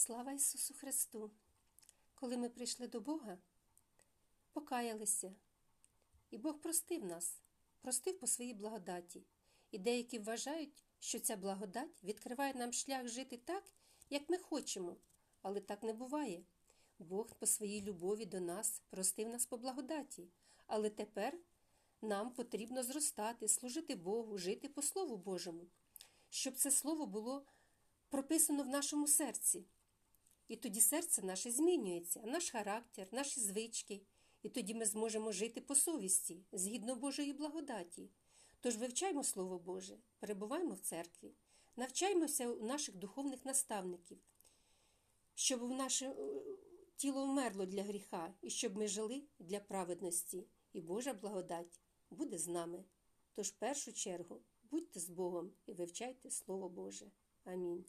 Слава Ісусу Христу! Коли ми прийшли до Бога, покаялися, і Бог простив нас, простив по своїй благодаті. І деякі вважають, що ця благодать відкриває нам шлях жити так, як ми хочемо, але так не буває. Бог по своїй любові до нас простив нас по благодаті, але тепер нам потрібно зростати, служити Богу, жити по Слову Божому, щоб це слово було прописано в нашому серці. І тоді серце наше змінюється, наш характер, наші звички, і тоді ми зможемо жити по совісті, згідно Божої благодаті. Тож вивчаймо Слово Боже, перебуваємо в церкві, навчаймося у наших духовних наставників, щоб наше е, тіло вмерло для гріха, і щоб ми жили для праведності, і Божа благодать буде з нами. Тож, в першу чергу, будьте з Богом і вивчайте Слово Боже. Амінь.